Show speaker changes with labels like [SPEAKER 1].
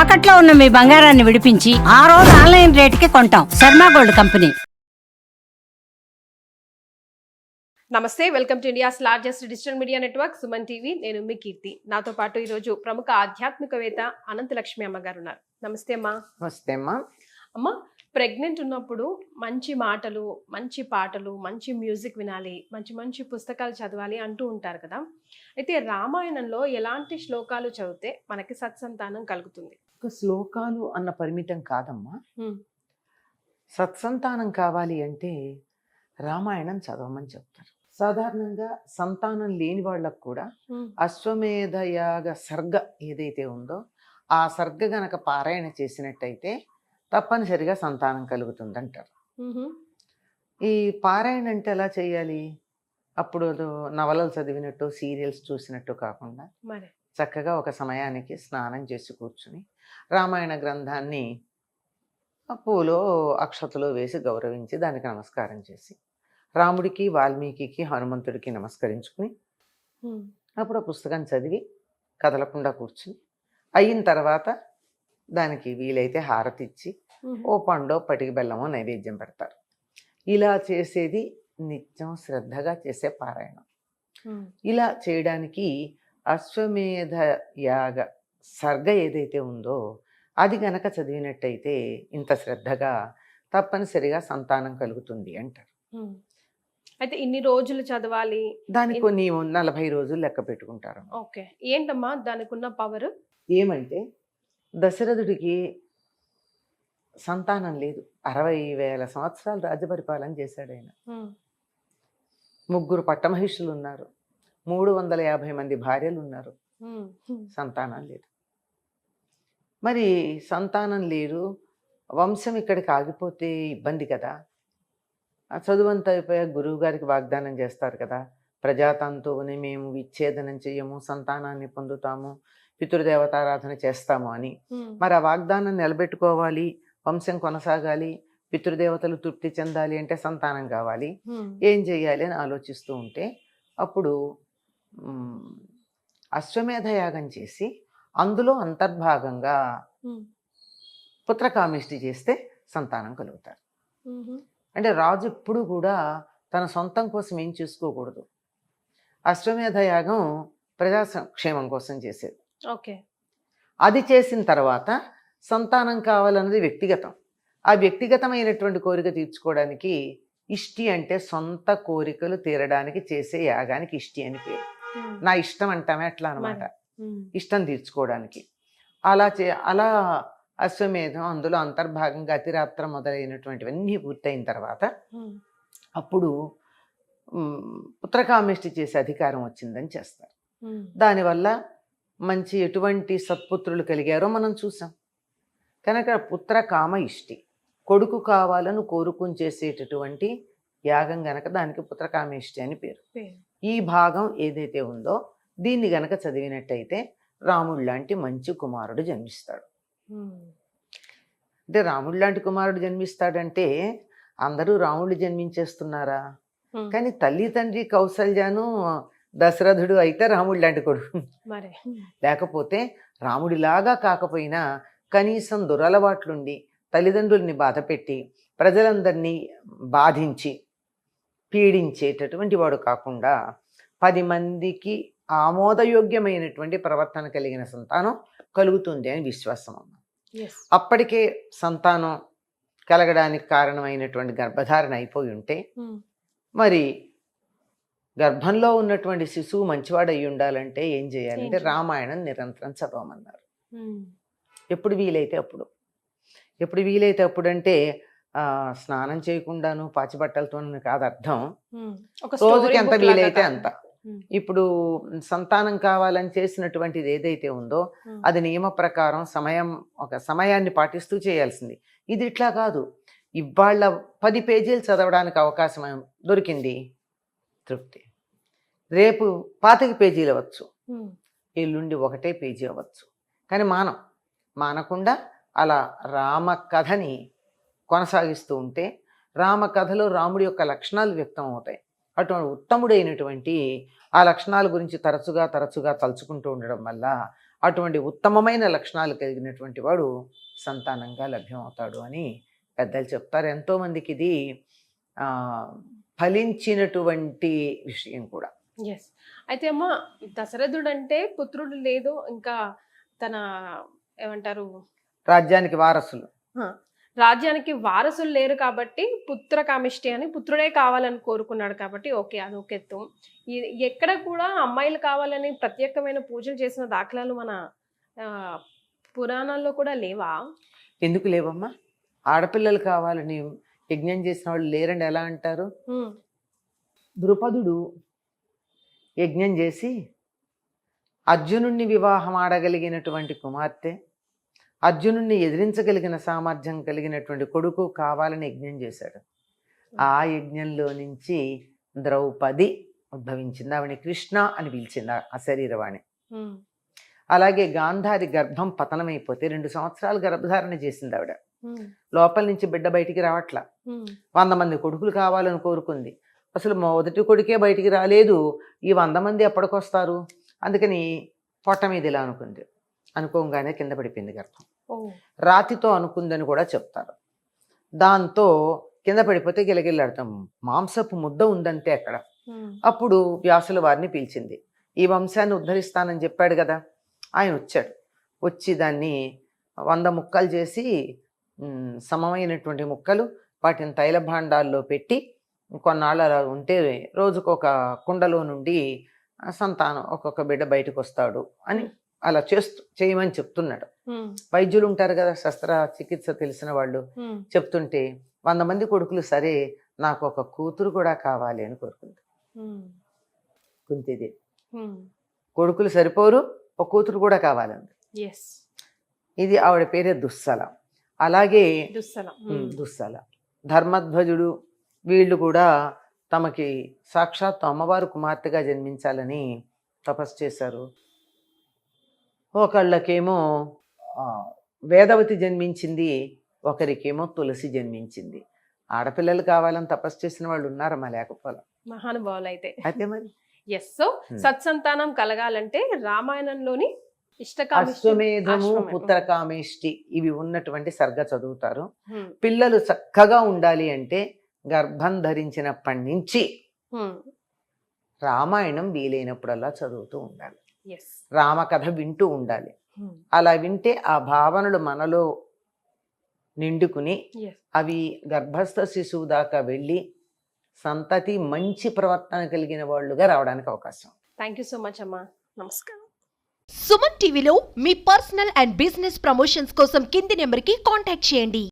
[SPEAKER 1] తాకట్లో ఉన్న మీ బంగారాన్ని విడిపించి ఆ రోజు ఆన్లైన్ రేటుకి కొంటాం. Sharma gold company.
[SPEAKER 2] నమస్తే welcome to India's largest digital media network Suman TV. నేను మీ కీర్తి. నాతో పాటు ఈరోజు ప్రముఖ ఆధ్యాత్మికవేత్త అనంతలక్ష్మి అమ్మ గారు ఉన్నారు. నమస్తే అమ్మా.
[SPEAKER 3] నమస్తే అమ్మా.
[SPEAKER 2] అమ్మ ప్రెగ్నెంట్ ఉన్నప్పుడు మంచి మాటలు మంచి పాటలు మంచి మ్యూజిక్ వినాలి మంచి మంచి పుస్తకాలు చదవాలి అంటూ ఉంటారు కదా. అయితే రామాయణంలో ఎలాంటి శ్లోకాలు చదివితే మనకి సత్సంతానం కలుగుతుంది?
[SPEAKER 3] ఒక శ్లోకాలు అన్న పరిమితం కాదమ్మా. సత్సంతానం కావాలి అంటే రామాయణం చదవమని చెప్తారు. సాధారణంగా సంతానం లేని వాళ్ళకు కూడా అశ్వమేధ యాగ సర్గ ఏదైతే ఉందో ఆ సర్గ గనక పారాయణ చేసినట్టయితే తప్పనిసరిగా సంతానం కలుగుతుందంటారు.
[SPEAKER 2] మ్హూ.
[SPEAKER 3] ఈ పారాయణ అంటే ఎలా చేయాలి? అప్పుడు నవలలు చదివినట్టు సీరియల్స్ చూసినట్టు కాకుండా
[SPEAKER 2] మరి.
[SPEAKER 3] చక్కగా ఒక సమయానికి స్నానం చేసి కూర్చుని రామాయణ గ్రంథాన్ని పూలో అక్షతలో వేసి గౌరవించి దానికి నమస్కారం చేసి రాముడికి వాల్మీకి హనుమంతుడికి నమస్కరించుకుని. అప్పుడు ఆ పుస్తకం చదివి కదలకుండా కూర్చుని అయిన తర్వాత దానికి వీలైతే హారతి ఇచ్చి. ఓ పండో పటికి బెల్లమో నైవేద్యం పెడతారు ఇలా చేసేది నిత్యం శ్రద్ధగా చేసే పారాయణం. ఇలా చేయడానికి అశ్వమేధ యాగ సర్గ ఏదైతే ఉందో అది గనక చదివినట్టయితే ఇంత శ్రద్ధగా తప్పనిసరిగా సంతానం కలుగుతుంది అంటారు.
[SPEAKER 2] అయితే ఇన్ని రోజులు చదవాలి
[SPEAKER 3] దానికి కొన్ని నలభై రోజులు లెక్క పెట్టుకుంటారు
[SPEAKER 2] ఓకే. ఏంటమ్మా దానికి ఉన్న పవర్?
[SPEAKER 3] ఏమంటే దశరథుడికి సంతానం లేదు. అరవై వేల సంవత్సరాలు రాజ్యపరిపాలన చేశాడు ఆయన. ముగ్గురు పట్టమహిషులు ఉన్నారు. మూడు వందల యాభై మంది భార్యలు ఉన్నారు సంతానం లేదు. మరి సంతానం లేదు. వంశం ఇక్కడికి ఆగిపోతే ఇబ్బంది కదా. చదువంతా అయిపోయాక గురువు గారికి వాగ్దానం చేస్తారు కదా. ప్రజాతంతువుని మేము విచ్ఛేదనం చెయ్యము సంతానాన్ని పొందుతాము పితృదేవతారాధన చేస్తాము అని. మరి ఆ వాగ్దానం నిలబెట్టుకోవాలి వంశం కొనసాగాలి పితృదేవతలు తృప్తి చెందాలి అంటే సంతానం కావాలి. ఏం చేయాలి అని ఆలోచిస్తూ ఉంటే అప్పుడు అశ్వమేధ యాగం చేసి అందులో అంతర్భాగంగా పుత్రకామిష్టి చేస్తే సంతానం కలుగుతారు. అంటే రాజు ఎప్పుడు కూడా తన సొంతం కోసం ఏం చేసుకోకూడదు. అశ్వమేధ యాగం ప్రజా క్షేమం కోసం చేసేది.
[SPEAKER 2] ఓకే.
[SPEAKER 3] అది చేసిన తర్వాత సంతానం కావాలన్నది వ్యక్తిగతం. ఆ వ్యక్తిగతమైనటువంటి కోరిక తీర్చుకోవడానికి ఇష్టి అంటే సొంత కోరికలు తీరడానికి చేసే యాగానికి ఇష్టి అని పేరు. నా ఇష్టం అంటామే అట్లా అనమాట. ఇష్టం తీర్చుకోవడానికి. అలా చే అలా అశ్వమేధం అందులో అంతర్భాగంగా అతిరాత్ర మొదలైనటువంటివన్నీ పూర్తయిన తర్వాత అప్పుడు పుత్రకామిష్టి చేసే అధికారం వచ్చిందని చేస్తారు. దానివల్ల మంచి ఎటువంటి సత్పుత్రులు కలిగారో మనం చూసాం. కనుక పుత్ర కామ ఇష్టి కొడుకు కావాలని కోరుకుని చేసేటటువంటి యాగం గనక దానికి పుత్రకామేష్టి అని పేరు. ఈ భాగం ఏదైతే ఉందో దీన్ని గనక చదివినట్టయితే రాముడు లాంటి మంచి కుమారుడు జన్మిస్తాడు. అంటే రాముడు లాంటి కుమారుడు జన్మిస్తాడంటే అందరూ రాముడు జన్మించేస్తున్నారా? కానీ తల్లి తండ్రి కౌసల్యాను దశరథుడు అయితే రాముడు లాంటి కొడుకు. లేకపోతే రాముడిలాగా కాకపోయినా కనీసం దురలవాట్లుండి తల్లిదండ్రుల్ని బాధపెట్టి ప్రజలందరినీ బాధించి పీడించేటటువంటి వాడు కాకుండా పది మందికి ఆమోదయోగ్యమైనటువంటి ప్రవర్తన కలిగిన సంతానం కలుగుతుంది అని విశ్వాసం
[SPEAKER 2] ఎస్
[SPEAKER 3] అప్పటికే సంతానం కలగడానికి కారణమైనటువంటి గర్భధారణ అయిపోయి ఉంటే మరి గర్భంలో ఉన్నటువంటి శిశువు మంచివాడు అయి ఉండాలంటే ఏం చేయాలంటే? రామాయణం నిరంతరం చదవమన్నారు. ఎప్పుడు వీలైతే అప్పుడు. ఎప్పుడు వీలైతే అప్పుడు అంటే ఆ, స్నానం చేయకుండాను పాచిబట్టలతో కాదు అర్థం.
[SPEAKER 2] ఒక
[SPEAKER 3] రోజుకి ఎంత వీలైతే. అంత. ఇప్పుడు సంతానం కావాలని చేసినటువంటిది ఏదైతే ఉందో. అది నియమ ప్రకారం సమయం ఒక సమయాన్ని పాటిస్తూ చేయాల్సింది. ఇది ఇట్లా కాదు. ఇవాళ పది పేజీలు చదవడానికి అవకాశం దొరికింది? తృప్తి. రేపు పాతిక పేజీలు అవ్వచ్చు. ఎల్లుండి ఒకటే పేజీ అవ్వచ్చు. కానీ మానం. మానకుండా అలా రామ కథని కొనసాగిస్తూ ఉంటే రామ కథలో రాముడి యొక్క లక్షణాలు వ్యక్తం అవుతాయి అటువంటి ఉత్తముడైనటువంటి ఆ లక్షణాల గురించి తరచుగా తరచుగా తలుచుకుంటూ ఉండడం వల్ల అటువంటి ఉత్తమమైన లక్షణాలు కలిగినటువంటి వాడు సంతానంగా లభ్యమవుతాడు అని పెద్దలు చెప్తారు. ఎంతోమందికి ఇది ఫలించినటువంటి విషయం కూడా.
[SPEAKER 2] ఎస్ అయితే అమ్మ దశరథుడు అంటే పుత్రుడు లేదు ఇంకా తన ఏమంటారు?
[SPEAKER 3] రాజ్యానికి వారసులు.
[SPEAKER 2] రాజ్యానికి వారసులు లేరు కాబట్టి పుత్ర కామిష్టి అని పుత్రుడే కావాలని కోరుకున్నాడు కాబట్టి ఓకే అది ఒక ఎత్తు ఎక్కడ కూడా అమ్మాయిలు కావాలని ప్రత్యేకమైన పూజలు చేసిన దాఖలాలు మన పురాణాల్లో కూడా లేవా?
[SPEAKER 3] ఎందుకు లేవమ్మా? ఆడపిల్లలు కావాలని యజ్ఞం చేసిన వాళ్ళు లేరని ఎలా అంటారు? ద్రుపదుడు యజ్ఞం చేసి అర్జునుణ్ణి వివాహం ఆడగలిగినటువంటి కుమార్తె అర్జునుణ్ణి ఎదిరించగలిగిన సామర్థ్యం కలిగినటువంటి కొడుకు కావాలని యజ్ఞం చేశాడు. ఆ యజ్ఞంలో నుంచి ద్రౌపది ఉద్భవించింది. ఆవిడ కృష్ణ అని పిలిచింది ఆ- శరీరవాణి. అలాగే గాంధారి గర్భం పతనమైపోతే రెండు సంవత్సరాలు గర్భధారణ చేసింది ఆవిడ. లోపల నుంచి బిడ్డ బయటికి రావట్లా. వంద మంది కొడుకులు కావాలని కోరుకుంది. అసలు మొదటి కొడుకే బయటికి రాలేదు. ఈ వంద మంది ఎప్పటికొస్తారు? అందుకని పొట్ట మీద ఇలా అనుకుంది. అనుకోగానే కింద పడిపోయింది గర్భం. రాతితో అనుకుందని కూడా చెప్తారు. దాంతో కింద పడిపోతే గిలగిల్లాడతాం. మాంసపు ముద్ద ఉందంతే అక్కడ అప్పుడు వ్యాసుల వారిని పిలిచింది. ఈ వంశాన్ని ఉద్ధరిస్తానని చెప్పాడు కదా? ఆయన వచ్చాడు. వచ్చి దాన్ని వంద ముక్కలు చేసి సమమైనటువంటి ముక్కలు వాటిని తైల భాండాల్లో పెట్టి కొన్నాళ్ళు అలా ఉంటే రోజుకొక కుండలో నుండి సంతానం ఒక్కొక్క బిడ్డ బయటకు వస్తాడు అని అలా చేస్తూ చేయమని చెప్తున్నాడు. వైద్యులు ఉంటారు కదా శస్త్ర చికిత్స తెలిసిన వాళ్ళు. చెప్తుంటే వంద మంది కొడుకులు సరే నాకు ఒక కూతురు కూడా కావాలి అని కోరుకుంది
[SPEAKER 2] ఉమ్,
[SPEAKER 3] కుంతిది.
[SPEAKER 2] ఉమ్,
[SPEAKER 3] కొడుకులు సరిపోరు ఒక కూతురు కూడా కావాలంది.
[SPEAKER 2] ఎస్
[SPEAKER 3] ఇది ఆవిడ పేరే దుస్సల. అలాగే
[SPEAKER 2] దుస్సలం.
[SPEAKER 3] దుస్సల. ధర్మధ్వజుడు వీళ్ళు కూడా తమకి సాక్షాత్ అమ్మవారు కుమార్తెగా జన్మించాలని తపస్సు చేశారు. ఒకళ్ళకేమో వేదవతి జన్మించింది ఒకరికేమో తులసి జన్మించింది. ఆడపిల్లలు కావాలని తపస్సు చేసిన వాళ్ళు ఉన్నారమ్మా లేకపోలే?
[SPEAKER 2] మహానుభావులు అయితే
[SPEAKER 3] అయితే మరి?
[SPEAKER 2] Yes so
[SPEAKER 3] Hmm.
[SPEAKER 2] సత్సంతానం కలగాలంటే రామాయణంలోని
[SPEAKER 3] అశ్వమేధము
[SPEAKER 2] అశ్వమే-
[SPEAKER 3] పుత్రకామేష్టి ఇవి ఉన్నటువంటి సర్గ చదువుతారు.
[SPEAKER 2] ఉమ్,
[SPEAKER 3] పిల్లలు చక్కగా ఉండాలి అంటే గర్భం ధరించినప్పటి నుంచి
[SPEAKER 2] ఉమ్,
[SPEAKER 3] రామాయణం వీలైనప్పుడల్లా చదువుతూ ఉండాలి. రామకథ వింటూ ఉండాలి.
[SPEAKER 2] ఉమ్,
[SPEAKER 3] అలా వింటే ఆ భావనలు మనలో నిండుకుని అవి గర్భస్థ శిశువు దాకా వెళ్ళి సంతతి మంచి ప్రవర్తన కలిగిన వాళ్ళుగా రావడానికి అవకాశం.
[SPEAKER 2] థ్యాంక్ యూ సో మచ్ అమ్మా నమస్కారం
[SPEAKER 4] సుమన్ టీవీలో మీ పర్సనల్ అండ్ బిజినెస్ ప్రమోషన్స్ కోసం కింది నెంబర్కి కాంటాక్ట్ చేయండి.